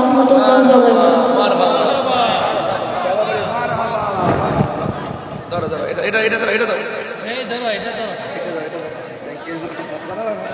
রহমতুল্লাহ এটা এটা এটা এটা এটা এটা এটা এটা এটা এটা এটা এটা এটা